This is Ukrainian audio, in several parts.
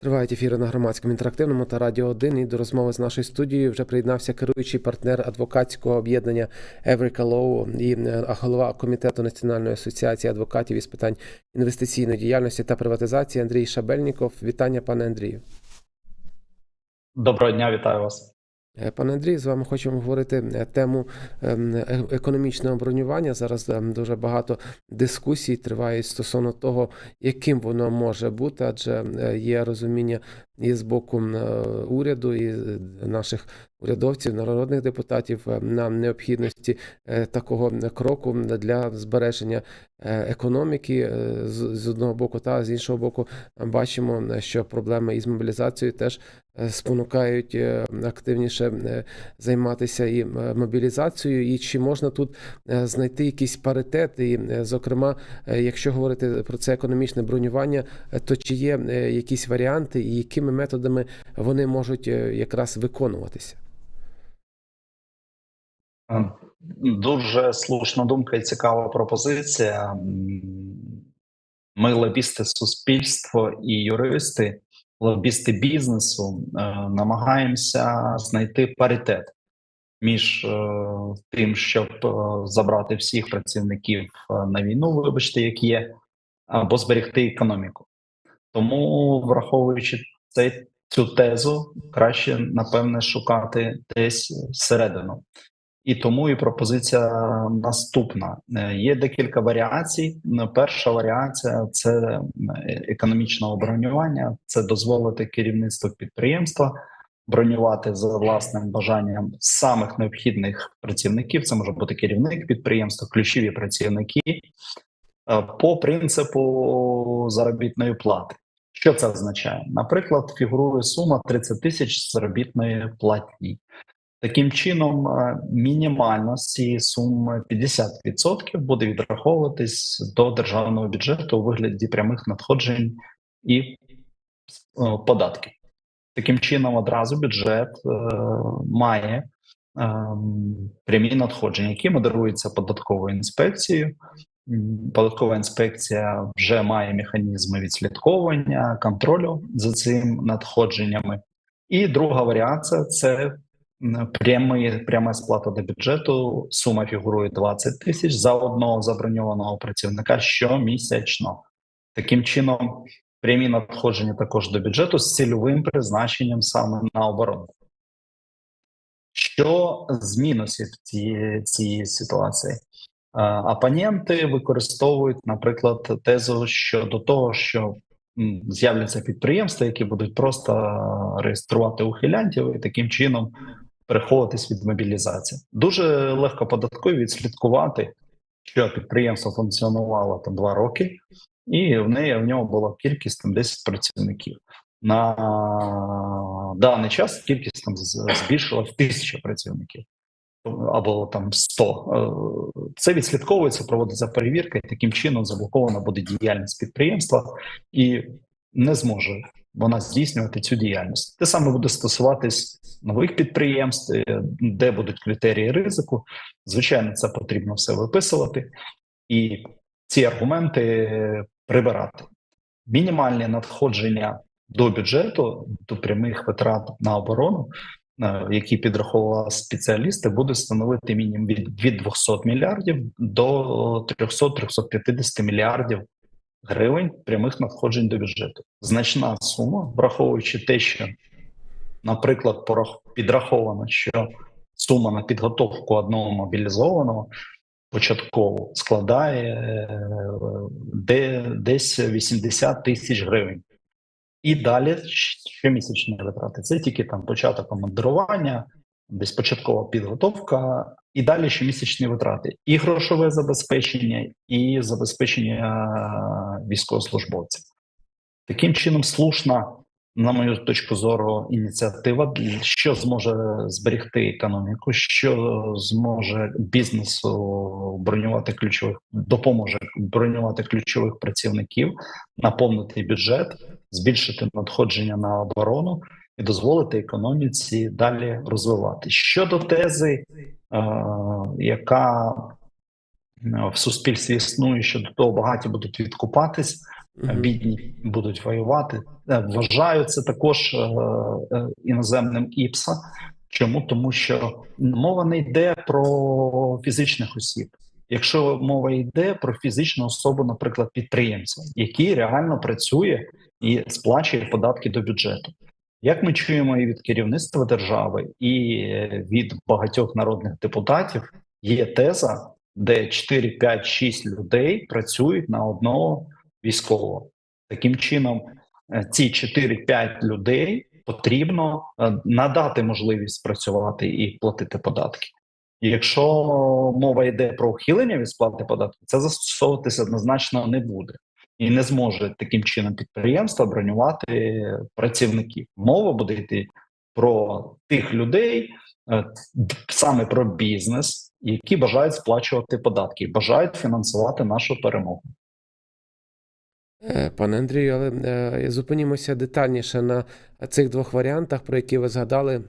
Тривають ефіри на громадському інтерактивному та радіо 1. І до розмови з нашою студією вже приєднався керуючий партнер адвокатського об'єднання Еврика Лоу і е, голова комітету Національної асоціації адвокатів із питань інвестиційної діяльності та приватизації Андрій Шабельніков. Вітання, пане Андрію. Доброго дня, вітаю вас. Е, Пане Андрій, з вами хочемо говорити е, тему ем, е- економічного бронювання. Зараз ем, дуже багато дискусій триває стосовно того, яким воно може бути, адже є розуміння і з боку уряду, і наших урядовців, народних депутатів е, на необхідності е, такого кроку для збереження е, економіки з одного боку, та з іншого боку, бачимо, що проблеми із мобілізацією теж спонукають активніше займатися і мобілізацією, і чи можна тут знайти якийсь паритет, і, зокрема, якщо говорити про це економічне бронювання, то чи є якісь варіанти, і якими методами вони можуть якраз виконуватися? Дуже слушна думка і цікава пропозиція. Ми, лобісти суспільства і юристи, лобісти бізнесу, е, намагаємося знайти паритет між е, тим, щоб е, забрати всіх працівників на війну, вибачте, як є, або зберегти економіку. Тому, враховуючи цей, цю тезу, краще напевне шукати десь середину. І тому і пропозиція наступна: Е, є декілька варіацій. Ну, Перша варіація це е, економічне бронювання, це дозволити керівництву підприємства бронювати за власним бажанням самих необхідних працівників. Це може бути керівник підприємства, ключові працівники е, по принципу заробітної плати. Що це означає? Наприклад, фігурує сума 30 тисяч заробітної платні. Таким чином, е, мінімально з цієї суми 50% буде відраховуватись до державного бюджету у вигляді прямих надходжень і е, податків. Таким чином, одразу бюджет е, має прямі надходження, які модеруються податковою інспекцією. Податкова інспекція вже має механізми відслідковування, контролю за цим надходженнями. І друга варіація це прямий, пряма сплата до бюджету. Сума фігурує 20 тисяч за одного заброньованого працівника щомісячно. Таким чином, прямі надходження також до бюджету з цільовим призначенням саме на оборону. Що з мінусів цієї, цієї ситуації? Е, Опоненти використовують, наприклад, тезу щодо того, що з'являться підприємства, які будуть просто е, реєструвати ухилянтів і таким чином переховуватись від мобілізації. Дуже легко податкові відслідкувати, що підприємство функціонувало там два роки, і в неї в нього була кількість там 10 працівників. На даний час кількість там збільшила в тисячу працівників або там 100. Е, Це відслідковується, проводиться перевірка, і таким чином заблокована буде діяльність підприємства і не зможе вона здійснювати цю діяльність. Те саме буде стосуватись нових підприємств, е, де будуть критерії ризику. Звичайно, це потрібно все виписувати, і ці аргументи прибирати. Мінімальні надходження до бюджету, до прямих витрат на оборону, е, які підрахували спеціалісти, буде становити мінімум від 200 мільярдів до 300-350 мільярдів гривень прямих надходжень до бюджету. Значна сума, враховуючи те, що, наприклад, підраховано, що сума на підготовку одного мобілізованого початково складає е, де, десь 80 тисяч гривень. І далі щомісячні витрати. Це тільки там початок командирування, десь початкова підготовка, і далі щомісячні витрати. І грошове забезпечення, і забезпечення е, військовослужбовців. Таким чином, слушна, на мою точку зору, ініціатива, що зможе зберегти економіку, що зможе бізнесу бронювати ключових, допоможе бронювати ключових працівників, наповнити бюджет, збільшити надходження на оборону і дозволити економіці далі розвивати. Щодо тези, е, яка в суспільстві існує, що до того багаті будуть відкупатись. Мгм. бідні будуть воювати. Е, Вважаю це також е, е, іноземним ІПСа. Чому? Тому що мова не йде про фізичних осіб. Якщо мова йде про фізичну особу, наприклад, підприємця, який реально працює і сплачує податки до бюджету. Як ми чуємо і від керівництва держави, і від багатьох народних депутатів, є теза, де 4, 5, 6 людей працюють на одного військового. Таким чином, е, ці 4-5 людей потрібно е, надати можливість працювати і платити податки. Якщо мова йде про ухилення від сплати податків, це застосовуватися однозначно не буде і не зможе таким чином підприємство бронювати працівників. Мова буде йти про тих людей, е, саме про бізнес, які бажають сплачувати податки, бажають фінансувати нашу перемогу. Е, Пане Андрію, але е, зупинімося детальніше на цих двох варіантах, про які ви згадали.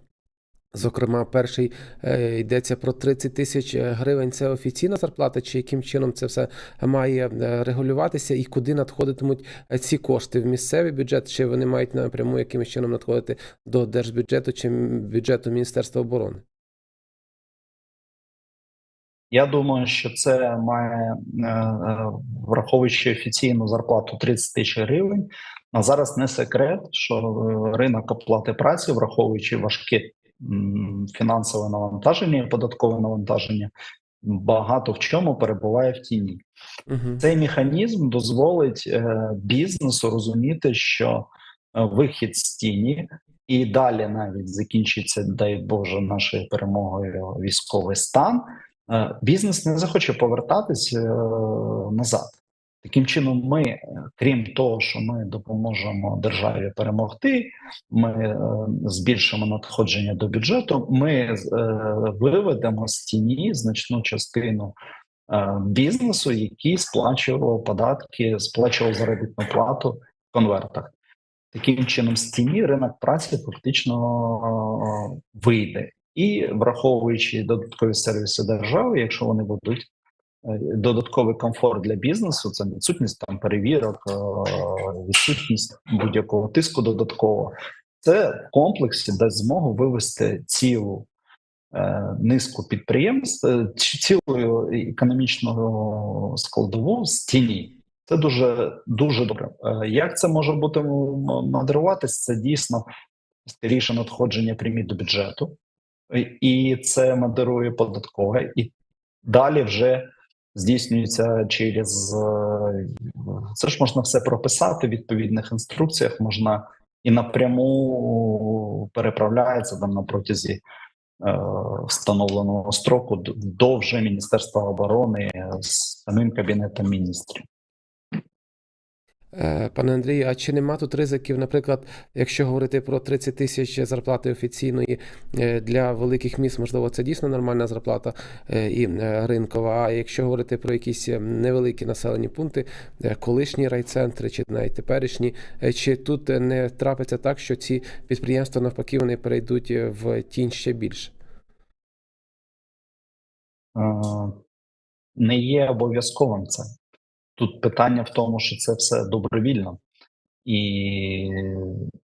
Зокрема, перший е, йдеться про 30 тисяч гривень. Це офіційна зарплата, чи яким чином це все має е, регулюватися, і куди надходитимуть е, ці кошти в місцевий бюджет, чи вони мають напряму якимось чином надходити до держбюджету чи бюджету Міністерства оборони? Я думаю, що це має е, е, враховуючи офіційну зарплату 30 тисяч гривень. А зараз не секрет, що е, ринок оплати праці, враховуючи важке м, фінансове навантаження і податкове навантаження, багато в чому перебуває в тіні. Угу. Цей механізм дозволить е, бізнесу розуміти, що е, вихід з тіні і далі навіть закінчиться, дай Боже, нашою перемогою військовий стан. е, Бізнес не захоче повертатись е, назад. Таким чином, ми, е, крім того, що ми допоможемо державі перемогти, ми е, збільшимо надходження до бюджету. Ми е, виведемо з тіні значну частину бізнесу, який сплачував податки, сплачував заробітну плату в конвертах. Таким чином, з тіні ринок праці фактично вийде. І враховуючи додаткові сервіси держави, якщо вони будуть додатковий комфорт для бізнесу, це відсутність там перевірок, е, відсутність будь-якого тиску додатково, це в комплексі дасть змогу вивести цілу е, низку підприємств, е, ці- цілу економічну складову з тіні. Це дуже дуже добре. Е, Як це може бути м- модеруватись? Це дійсно скоріше надходження прямі до бюджету, і це модерує податкове, і далі вже здійснюється через е, це ж можна все прописати в відповідних інструкціях. Можна і напряму переправляється там на протязі е, встановленого строку до вже Міністерства оборони з самим кабінетом міністрів. Е, Пане Андрію, а чи нема тут ризиків, наприклад, якщо говорити про 30 тисяч зарплати офіційної е, для великих міст, можливо, це дійсно нормальна зарплата е, і ринкова. А якщо говорити про якісь невеликі населені пункти, колишні райцентри чи навіть теперішні, чи тут не трапиться так, що ці підприємства навпаки вони перейдуть в тінь ще більше? Не є обов'язковим це. Тут питання в тому, що це все добровільно, і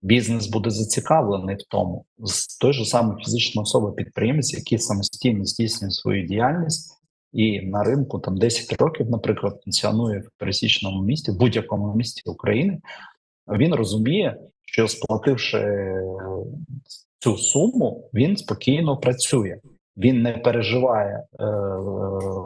бізнес буде зацікавлений в тому. З той же самий фізична особа підприємець, який самостійно здійснює свою діяльність, і на ринку там 10 років, наприклад, функціонує в пересічному місті, в будь-якому місті України. Він розуміє, що сплативши цю суму, він спокійно працює. Він не переживає е,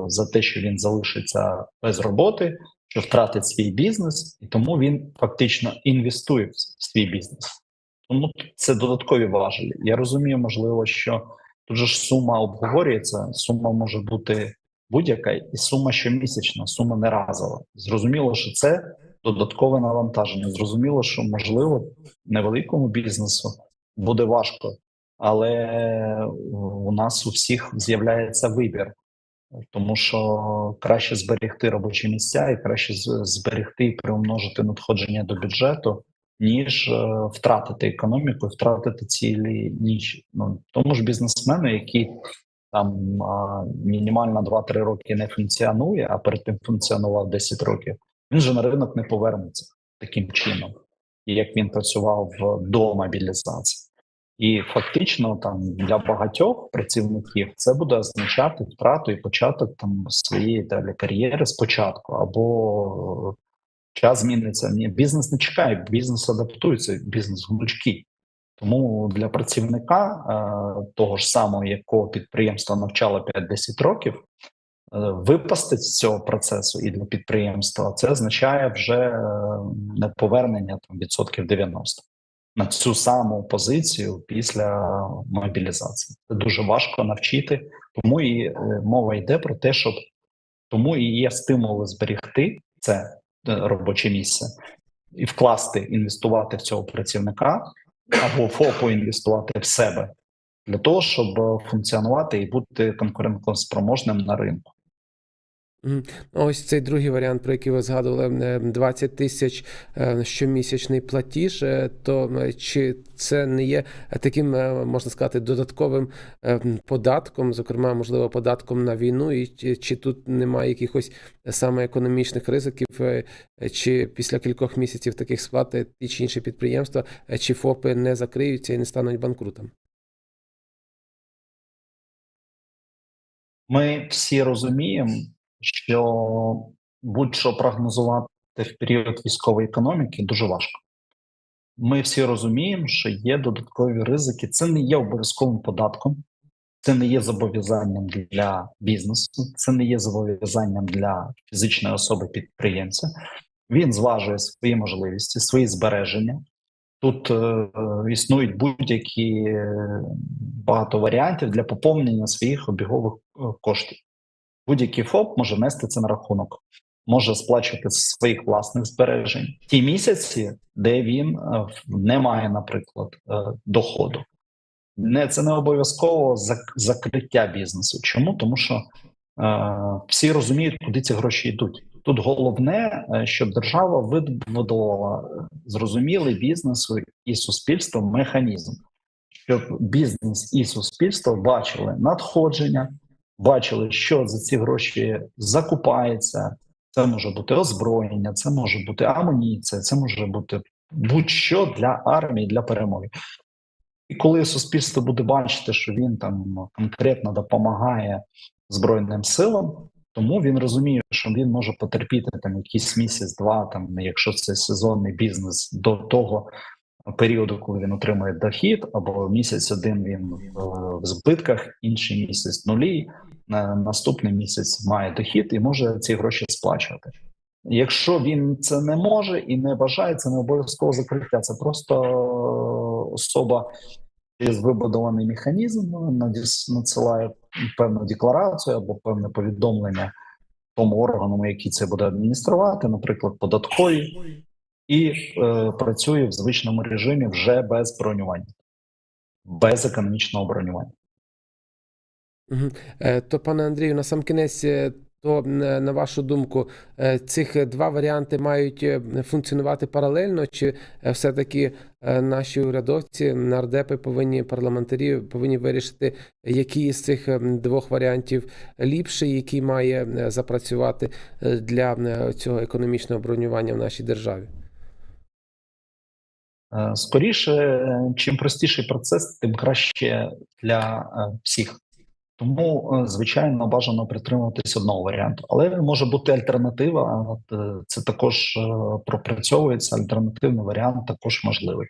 за те, що він залишиться без роботи, що втратить свій бізнес, і тому він фактично інвестує в свій бізнес. Тому це додаткові важелі. Я розумію, можливо, що тут же ж сума обговорюється. Сума може бути будь-яка, і сума щомісячна, сума не разова. Зрозуміло, що це додаткове навантаження. Зрозуміло, що можливо невеликому бізнесу буде важко, але у нас у всіх з'являється вибір. Тому що краще зберегти робочі місця і краще зберегти і приумножити надходження до бюджету, ніж е, втратити економіку, і втратити цілі ніші. Ну тому ж бізнесмену, який там а, мінімально 2-3 роки не функціонує, а перед тим функціонував 10 років, він же на ринок не повернеться. таким чином, як він працював до мобілізації. І фактично там для багатьох працівників це буде означати втрату і початок там своєї далі кар'єри спочатку, або час зміниться. Бізнес не чекає, бізнес адаптується, бізнес гнучкий. Тому для працівника е, того ж самого, якого підприємство навчало 5-10 років, е, випасти з цього процесу і для підприємства це означає вже е, не повернення там відсотків 90 на цю саму позицію після мобілізації. Це дуже важко навчити, тому і е, мова йде про те, щоб тому і є стимули зберегти це е, робоче місце і вкласти, інвестувати в цього працівника або ФОПу інвестувати в себе для того, щоб е, функціонувати і бути конкурентоспроможним на ринку. Ось цей другий варіант, про який ви згадували, е, 20 тисяч е, щомісячний платіж. е, То е, чи це не є таким, е, можна сказати, додатковим е, податком, зокрема, можливо, податком на війну, і чи, тут немає якихось саме економічних ризиків, е, чи після кількох місяців таких сплат е, ті чи інші підприємства е, чи ФОПи не закриються і не стануть банкрутами? Ми всі розуміємо, що будь-що прогнозувати в період військової економіки дуже важко. Ми всі розуміємо, що є додаткові ризики. Це не є обов'язковим податком, це не є зобов'язанням для бізнесу, це не є зобов'язанням для фізичної особи підприємця. Він зважує свої можливості, свої збереження. Тут е, існують будь-які е, багато варіантів для поповнення своїх обігових е, коштів. Будь-який ФОП може нести це на рахунок, може сплачувати з своїх власних збережень ті місяці, де він е, не має, наприклад, е, доходу. Не це не обов'язково закриття бізнесу. Чому? Тому що е, всі розуміють, куди ці гроші йдуть. Тут головне, е, щоб держава вибудувала зрозумілий бізнесу і суспільству механізм, щоб бізнес і суспільство бачили надходження, бачили, що за ці гроші закупається. Це може бути озброєння, це може бути амуніція, це може бути будь-що для армії, для перемоги. І коли суспільство буде бачити, що він там конкретно допомагає Збройним силам, тому він розуміє, що він може потерпіти там якийсь місяць-два, там якщо це сезонний бізнес до того періоду, коли він отримує дохід, або місяць один він в, в збитках, інший місяць нулі, на наступний місяць має дохід і може ці гроші сплачувати. Якщо він це не може і не бажає, це не обов'язково закриття. Це просто особа через вибудований механізм надіс- надсилає певну декларацію або певне повідомлення тому органу, який це буде адмініструвати, наприклад, податкові, і е, працює в звичному режимі вже без бронювання, без економічного бронювання. Е, То, пане Андрію, на сам кінець, е, то е, на вашу думку, цих два варіанти мають функціонувати паралельно, чи все-таки наші урядовці, нардепи повинні парламентарі повинні вирішити, який із цих двох варіантів ліпший, який має запрацювати для цього економічного бронювання в нашій державі? Скоріше, чим простіший процес, тим краще для всіх. Тому, е, звичайно, бажано притримуватись одного варіанту, але може бути альтернатива. е, це також е, пропрацьовується. Альтернативний варіант також можливий.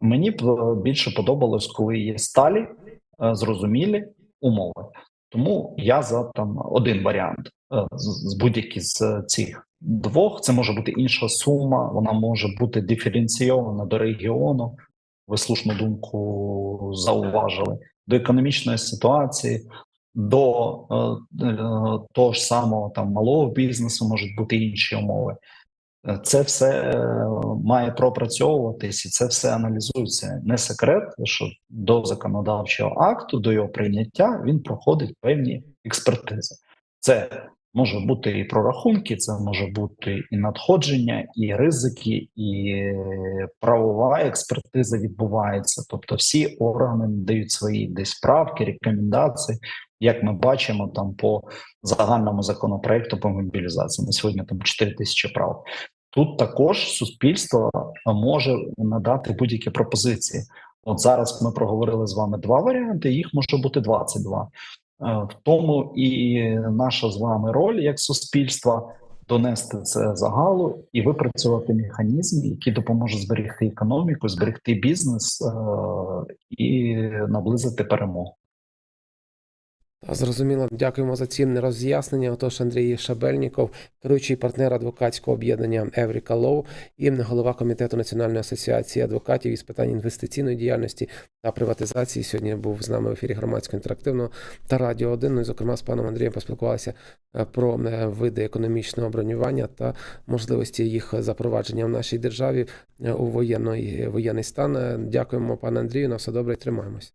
Мені б більше подобалось, коли є сталі, зрозумілі умови. Тому я за там один варіант з будь-які з цих двох. Це може бути інша сума, вона може бути диференційована до регіону. Ви слушну думку зауважили до економічної ситуації, до е, е, того ж самого там малого бізнесу можуть бути інші умови. Е, Це все має пропрацьовуватись, і це все аналізується. Не секрет, що до законодавчого акту, до його прийняття, він проходить певні експертизи. Це може бути і прорахунки, це може бути і надходження, і ризики, і правова експертиза відбувається. Тобто, всі органи дають свої десь правки, рекомендації. Як ми бачимо, там по загальному законопроекту по мобілізації на сьогодні там 4 тисячі прав. тут також суспільство може надати будь-які пропозиції. От зараз ми проговорили з вами два варіанти, їх може бути 22. Е, В тому і наша з вами роль як суспільства донести це загалу і випрацювати механізм, який допоможе зберегти економіку, зберегти бізнес е, і наблизити перемогу. Та, Зрозуміло, дякуємо за ці роз'яснення. Отож, Андрій Шабельніков, керуючий партнер адвокатського об'єднання Евріка Лоу і голова комітету Національної асоціації адвокатів із питань інвестиційної діяльності та приватизації. Сьогодні був з нами в ефірі громадського інтерактивного та радіо 1. Ну і зокрема з паном Андрієм поспілкувалися е, про е, види економічного бронювання та можливості їх запровадження в нашій державі е, у воєнний, воєнний стан. Дякуємо, пане Андрію. На все добре, тримаємось.